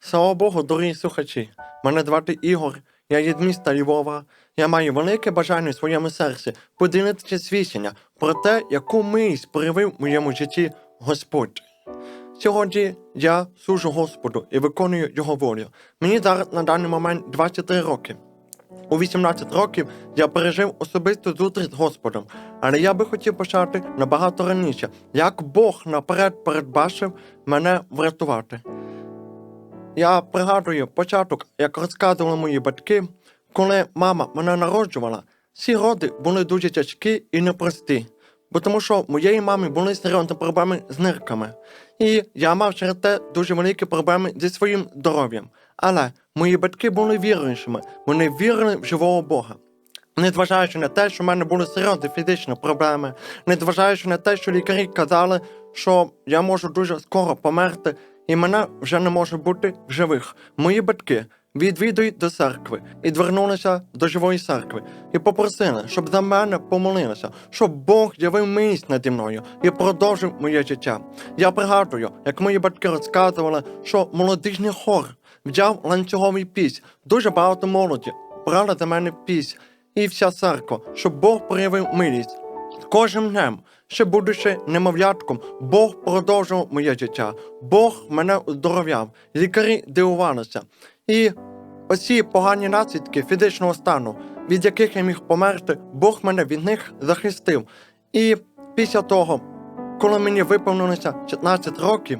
Слава Богу, дорогі слухачі. Мене звати Ігор, я є з міста Львова. Я маю велике бажання в своєму серці поділитися свідчення про те, яку милість проявив в моєму житті Господь. Сьогодні я служу Господу і виконую його волю. Мені зараз на даний момент 23 роки. У 18 років я пережив особисту зустріч з Господом, але я би хотів почати набагато раніше, як Бог наперед передбачив мене врятувати. Я пригадую початок, як розказували мої батьки, коли мама мене народжувала, ці роди були дуже тяжкі і непрості, бо тому що моєї мами були серйозні проблеми з нирками. І я мав через те дуже великі проблеми зі своїм здоров'ям. Але мої батьки були віруючими, вони вірили в живого Бога. Незважаючи на те, що в мене були серйозні фізичні проблеми, незважаючи на те, що лікарі казали, що я можу дуже скоро померти, і мене вже не може бути в живих. Мої батьки відвідують до церкви і звернулися до живої церкви і попросили, щоб за мене помолилися, щоб Бог явив милість наді мною і продовжив моє життя. Я пригадую, як мої батьки розказували, що молодіжний хор взяв ланцюговий пісь, дуже багато молоді брали за мене пісь і вся церква, щоб Бог проявив милість. Кожним днем, ще будучи немовлятком, Бог продовжував моє життя. Бог мене оздоровляв, лікарі дивувалися. І оці погані наслідки фізичного стану, від яких я міг померти, Бог мене від них захистив. І після того, коли мені виповнилося 15 років,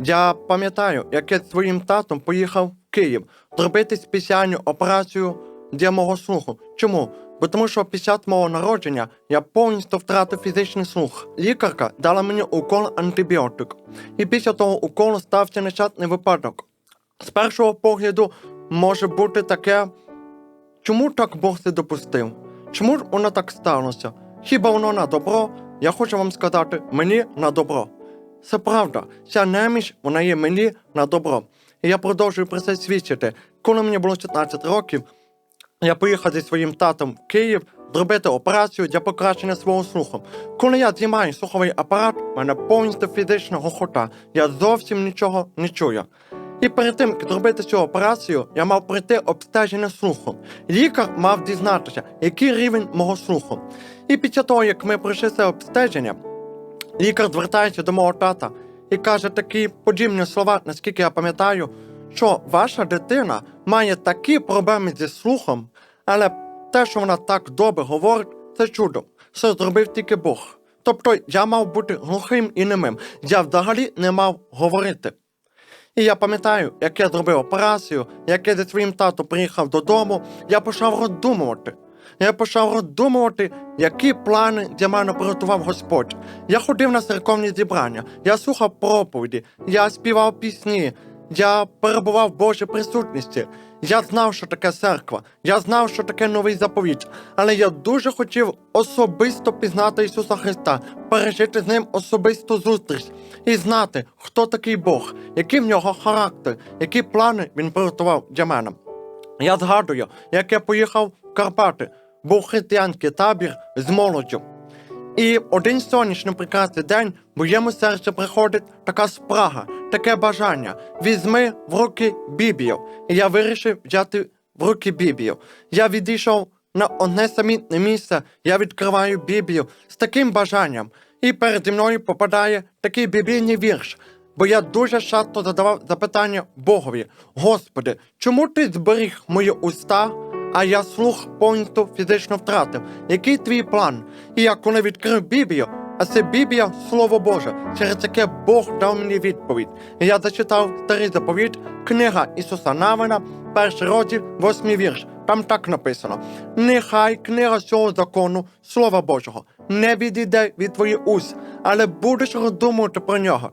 я пам'ятаю, як я зі своїм татом поїхав в Київ зробити спеціальну операцію для мого слуху. Чому? Бо тому що після мого народження я повністю втратив фізичний слух. Лікарка дала мені укол антибіотик. І після того уколу стався нещасний випадок. З першого погляду може бути таке, чому так Бог це допустив? Чому ж воно так сталося? Хіба воно на добро? Я хочу вам сказати, мені на добро. Це правда, ця неміч, вона є мені на добро. І я продовжую про це свідчити. Коли мені було 14 років, я поїхав зі своїм татом в Київ зробити операцію для покращення свого слуху. Коли я знімаю слуховий апарат, в мене повністю фізична гохота. Я зовсім нічого не чую. І перед тим, як зробити цю операцію, я мав пройти обстеження слуху. Лікар мав дізнатися, який рівень мого слуху. І після того, як ми пройшли це обстеження, лікар звертається до мого тата і каже такі подібні слова, наскільки я пам'ятаю, що ваша дитина має такі проблеми зі слухом, але те, що вона так добре говорить, це чудо. Це зробив тільки Бог. Тобто я мав бути глухим і немим. Я взагалі не мав говорити. І я пам'ятаю, як я зробив операцію, як я зі своїм татом приїхав додому, я почав роздумувати. Я почав роздумувати, які плани для мене приготував Господь. Я ходив на церковні зібрання, я слухав проповіді, я співав пісні, я перебував в Божій присутності. Я знав, що таке церква, я знав, що таке новий заповіт, але я дуже хотів особисто пізнати Ісуса Христа, пережити з ним особисту зустріч і знати, хто такий Бог, який в нього характер, які плани він приготував для мене. Я згадую, як я поїхав в Карпати, був християнський табір з молоддю. І один сонячний прекрасний день в моєму серці приходить така спрага, таке бажання. Візьми в руки Біблію. І я вирішив взяти в руки Біблію. Я відійшов на одне самітне місце, я відкриваю Біблію з таким бажанням. І переді мною попадає такий біблійний вірш. Бо я дуже часто задавав запитання Богові: Господи, чому ти зберіг мої уста, а я слух повністю фізично втратив? Який твій план? І я коли відкрив Біблію, а це Біблія Слово Боже, через яке Бог дав мені відповідь. Я зачитав старий заповіт, книга Ісуса Навина, перший розділ, восьмий вірш. Там так написано: Нехай книга цього закону, Слова Божого, не відійде від твоїх уст, але будеш роздумувати про нього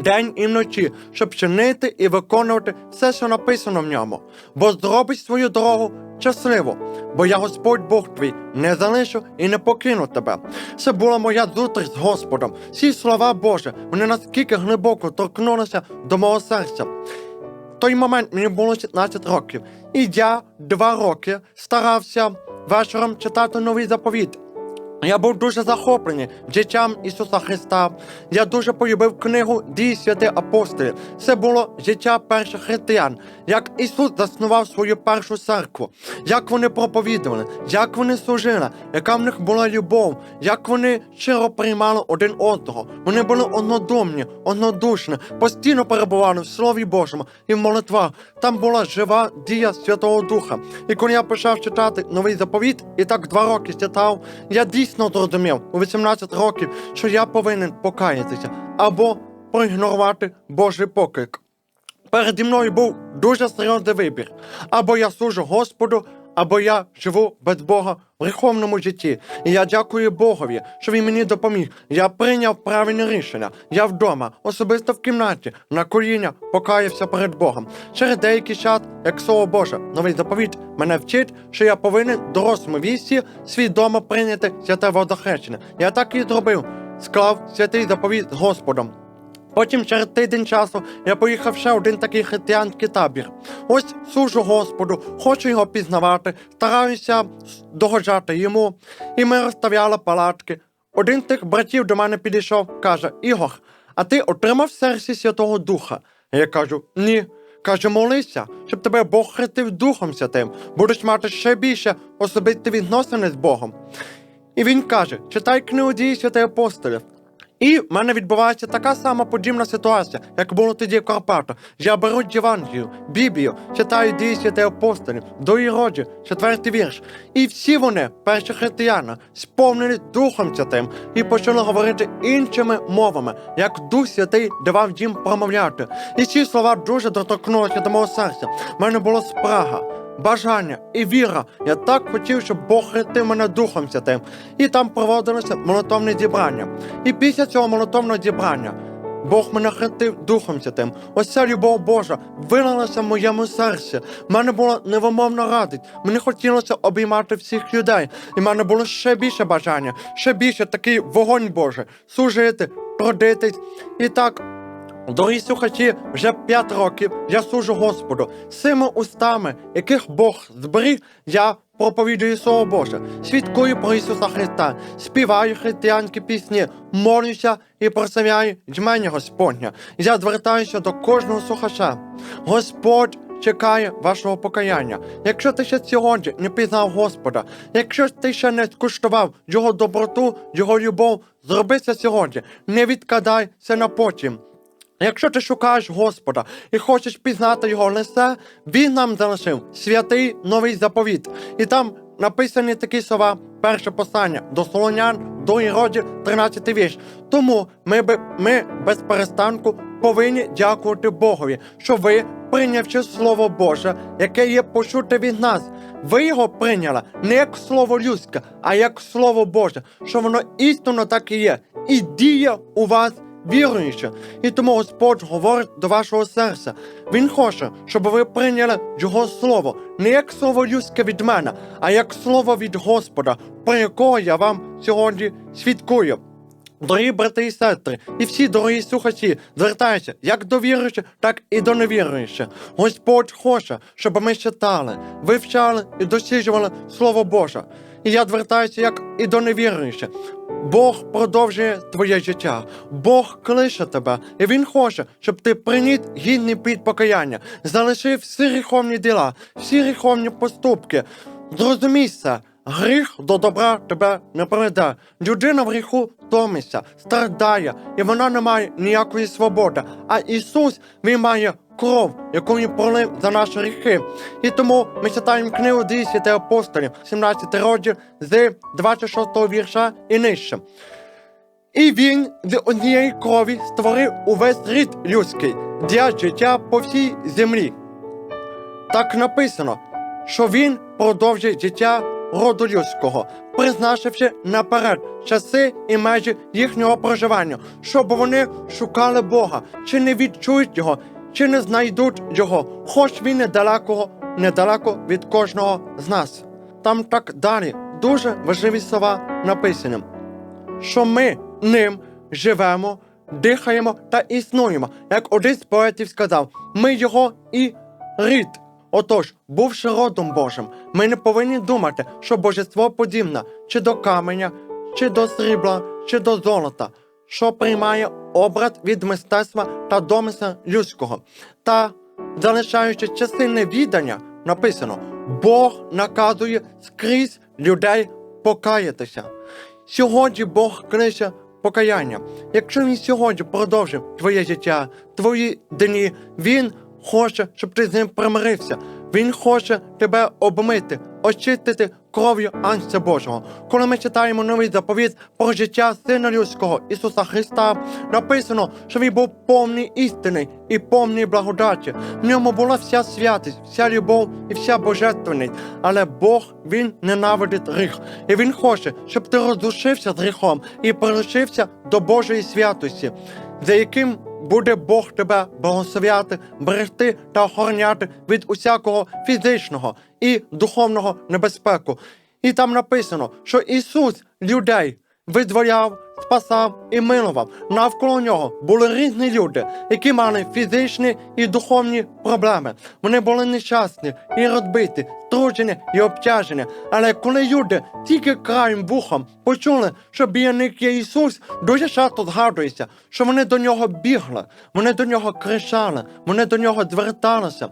день і вночі, щоб чинити і виконувати все, що написано в ньому, бо зробиш свою дорогу щасливо, бо я Господь Бог твій не залишу і не покину тебе. Це була моя зустріч з Господом. Ці слова Божі, вони наскільки глибоко торкнулися до мого серця. В той момент мені було 16 років, і я два роки старався вечором читати новий заповіт. Я був дуже захоплений життям Ісуса Христа. Я дуже полюбив книгу Дії святих апостолів. Це було життя перших християн, як Ісус заснував свою першу церкву, як вони проповідували, як вони служили, яка в них була любов, як вони щиро приймали один одного. Вони були однодумні, однодушні, постійно перебували в Слові Божому і в молитвах. Там була жива дія Святого Духа. І коли я почав читати новий заповіт, і так два роки читав, я дійсно зрозумів у 18 років, що я повинен покаятися або проігнорувати Божий поклик. Переді мною був дуже серйозний вибір. Або я служу Господу, або я живу без Бога в гріховному житті. І я дякую Богові, що він мені допоміг. Я прийняв правильне рішення. Я вдома, особисто в кімнаті, на коліна покаявся перед Богом. Через деякий час, як слово Боже, новий заповіт мене вчить, що я повинен дорослому вісі свідомо прийняти святе водохрещення. Я так і зробив. Склав святий заповіт з Господом. Потім через тиждень часу я поїхав ще один такий християнський табір. Ось служу Господу, хочу його пізнавати, стараюся догоджати йому. І ми розставляли палатки. Один з тих братів до мене підійшов, каже: Ігор, а ти отримав серці Святого Духа? Я кажу, ні. Каже, молися, щоб тебе Бог хрестив Духом Святим, будеш мати ще більше особисті відносини з Богом. І він каже: читай книгу дії святих апостолів. І в мене відбувається така сама подібна ситуація, як було тоді в Карпатах. Я беру Євангелію, Біблію, читаю дії святих апостолів, до Іроді, четвертий вірш. І всі вони, перші християни, сповнені Духом Святим і почали говорити іншими мовами, як Дух Святий давав їм промовляти. І ці слова дуже доторкнулися до мого серця. У мене була спрага бажання і віра. Я так хотів, щоб Бог хрестив мене Духом Святим. І там проводилося молитовне зібрання. І після цього молитовного зібрання Бог мене хрестив Духом Святим. Ось ця любов Божа вилилася в моєму серці. В мене була невимовна радість. Мені хотілося обіймати всіх людей. І в мене було ще більше бажання, ще більше такий вогонь Божий, служити, трудитись. І так. Дорогі слухачі, вже п'ять років я служу Господу. Цими устами, яких Бог зберіг, я проповідую Слово Боже, свідкую про Ісуса Христа, співаю християнські пісні, молюся і прославляю джмення Господня. Я звертаюся до кожного слухача. Господь чекає вашого покаяння. Якщо ти ще сьогодні не пізнав Господа, якщо ти ще не скуштував Його доброту, Його любов, зроби це сьогодні. Не відкладай це на потім. Якщо ти шукаєш Господа і хочеш пізнати його лице, він нам залишив святий новий заповіт. І там написані такі слова, перше послання до Солонян, до Іроді, 13 вірш. Тому ми, ми без перестанку повинні дякувати Богові, що ви, прийнявши Слово Боже, яке є почуте від нас, ви його прийняли не як слово людське, а як Слово Боже, що воно істинно так і є, і діє у вас віруючи. І тому Господь говорить до вашого серця. Він хоче, щоб ви прийняли Його слово не як слово людське від мене, а як слово від Господа, про якого я вам сьогодні свідкую. Дорогі брати і сестри, і всі дорогі слухачі, звертаються як до віруючих, так і до невіруючих. Господь хоче, щоб ми читали, вивчали і досліджували Слово Боже. І я звертаюся як і до невіруючих. Бог продовжує твоє життя, Бог клише тебе, і Він хоче, щоб ти приніс гідний плід покаяння, залишив всі гріховні діла, всі гріховні поступки. Зрозумій це, гріх до добра тебе не приведе. Людина в гріху томиться, страждає, і вона не має ніякої свободи. А Ісус Він має кров, яку він пролив за наші гріхи. І тому ми читаємо книгу дії святих апостолів, 17 розділ з 26 вірша і нижче. І він з однієї крові створив увесь рід людський для життя по всій землі. Так написано, що він продовжить життя роду людського, призначивши наперед часи і межі їхнього проживання, щоб вони шукали Бога, чи не відчують його, чи не знайдуть його, хоч він недалеко, недалеко від кожного з нас. Там так далі дуже важливі слова написані, що ми ним живемо, дихаємо та існуємо. Як один з поетів сказав, ми його і рід. Отож, бувши родом Божим, ми не повинні думати, що божество подібне чи до каменя, чи до срібла, чи до золота, що приймає образ від мистецтва та домисла людського. Та, залишаючи частини віддання, написано: Бог наказує скрізь людей покаятися. Сьогодні Бог кличе покаяння. Якщо він сьогодні продовжив твоє життя, твої дні, він хоче, щоб ти з ним примирився. Він хоче тебе обмити, очистити кров'ю Анця Божого. Коли ми читаємо новий заповіт про життя Сина Людського Ісуса Христа, написано, що він був повний істини і повний благодаті. В ньому була вся святість, вся любов і вся божественність. Але Бог він ненавидить гріх. І він хоче, щоб ти роздушився з гріхом і прилучився до Божої святості, за яким буде Бог тебе благословляти, берегти та охороняти від усякого фізичного і духовного небезпеку. І там написано, що Ісус людей видворяв, спасав і милував. Навколо нього були різні люди, які мали фізичні і духовні проблеми. Вони були нещасні і розбиті, струджені і обтяжені. Але коли люди тільки краєм вухом почули, що біля них є Ісус, дуже часто згадується, що вони до нього бігли, вони до нього кричали, вони до нього зверталися.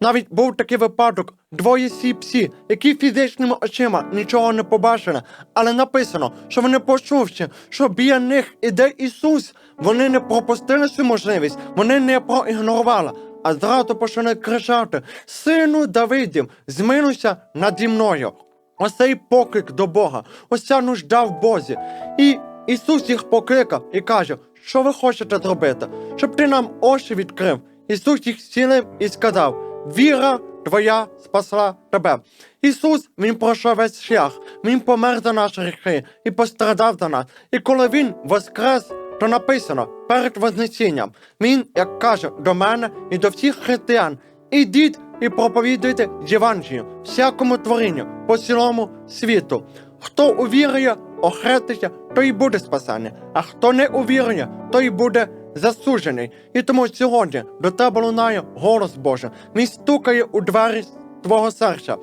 Навіть був такий випадок двоє сіпсі, які фізичними очима нічого не побачили, але написано, що вони почувши, що біля них іде Ісус, вони не пропустили цю можливість, вони не проігнорували, а зразу почали кричати: Сину Давидів, змилуйся наді мною. Ось цей поклик до Бога, ось ця нужда в Бозі. І Ісус їх покликав і каже, що ви хочете зробити, щоб ти нам очі відкрив. Ісус їх зцілив і сказав: Віра твоя спасла тебе. Ісус Він пройшов весь шлях, Він помер за наші гріхи і пострадав за нас. І коли Він воскрес, то написано перед Вознесінням, Він, як каже до мене і до всіх християн, ідіть і проповідуйте Євангелію всякому творінню по цілому світу. Хто увірує, охреститься, той і буде спасений, а хто не увірує, той буде засуджений. І тому сьогодні до тебе лунає голос Божий. Він стукає у двері твого серця.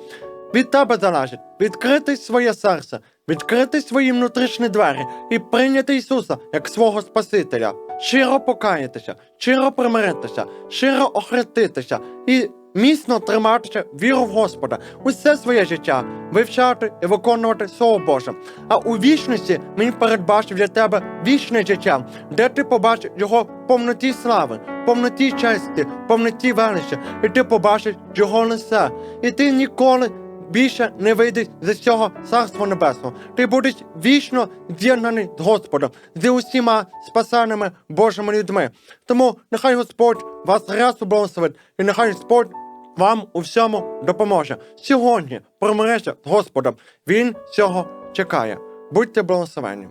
Від тебе залежить відкрити своє серце, відкрити свої внутрішні двері і прийняти Ісуса як свого Спасителя, щиро покаятися, щиро примиритися, щиро охреститися і міцно триматися віру в Господа, усе своє життя вивчати і виконувати Слово Боже. А у вічності він передбачив для тебе вічне життя, де ти побачиш його повноті слави, повноті честі, повноті величі, і ти побачиш його лице. І ти ніколи більше не вийдеш з цього царства небесного. Ти будеш вічно з'єднаний з Господом, з усіма спасеними Божими людьми. Тому нехай Господь вас рясно благословить, і нехай Господь вам у всьому допоможе. Сьогодні примирися з Господом. Він цього чекає. Будьте благословені.